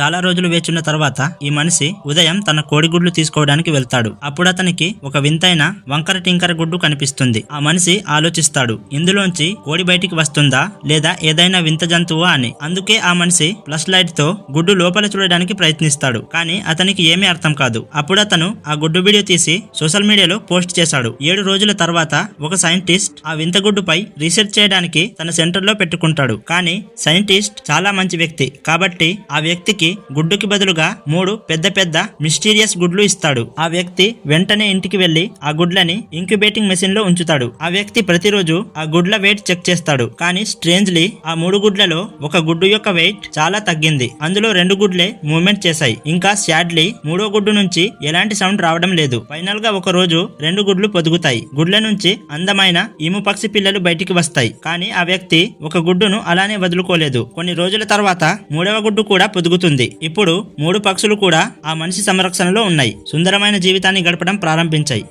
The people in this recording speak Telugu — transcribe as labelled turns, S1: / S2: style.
S1: చాలా రోజులు వేచున్న తర్వాత ఈ మనిషి ఉదయం తన కోడిగుడ్లు తీసుకోవడానికి వెళ్తాడు. అప్పుడు అతనికి ఒక వింతైన వంకర టింకర గుడ్డు కనిపిస్తుంది. ఆ మనిషి ఆలోచిస్తాడు ఇందులోంచి కోడి బయటికి వస్తుందా? లేదా ఏదైనా వింత జంతువా? అని. అందుకే ఆ మనిషి ప్లస్ లైట్తో గుడ్డు లోపల చూడడానికి ప్రయత్నిస్తాడు కానీ అతనికి ఏమీ అర్థం కాదు. అప్పుడు అతను ఆ గుడ్డు వీడియో తీసి సోషల్ మీడియాలో పోస్ట్ చేశాడు. ఏడు రోజుల తర్వాత ఒక సైంటిస్ట్ ఆ వింత గుడ్డుపై రీసెర్చ్ చేయడానికి తన సెంటర్లో పెట్టుకుంటాడు. కానీ సైంటిస్ట్ చాలా మంచి వ్యక్తి. కాబట్టి ఆ వ్యక్తికి గుడ్డుకి బదులుగా మూడు పెద్ద పెద్ద మిస్టీరియస్ గుడ్లు ఇస్తాడు. ఆ వ్యక్తి వెంటనే ఇంటికి వెళ్ళి ఆ గుడ్లని ఇంక్యుబేటింగ్ మెషిన్లో ఉంచుతాడు. ఆ వ్యక్తి ప్రతిరోజు ఆ గుడ్ల వెయిట్ చెక్ చేస్తాడు. కానీ స్ట్రేంజ్లీ ఆ మూడు గుడ్లలో ఒక గుడ్డు యొక్క వెయిట్ చాలా తగ్గింది. అందులో రెండు గుడ్లే మూవ్మెంట్ చేశాయి. ఇంకా సాడ్లీ మూడో గుడ్డు నుంచి ఎలాంటి సౌండ్ రావడం లేదు. ఫైనల్గా ఒక రోజు రెండు గుడ్లు పొదుగుతాయి. గుడ్ల నుంచి అందమైన ఈము పక్షి పిల్లలు బయటికి వస్తాయి. కానీ ఆ వ్యక్తి ఒక గుడ్డును అలానే వదులుకోలేదు. కొన్ని రోజుల తర్వాత మూడవ గుడ్డు కూడా పొదుగుతుంది. ఇప్పుడు మూడు పక్షులు కూడా ఆ మనిషి సంరక్షణలో ఉన్నాయి. సుందరమైన జీవితాన్ని గడపడం ప్రారంభించాయి.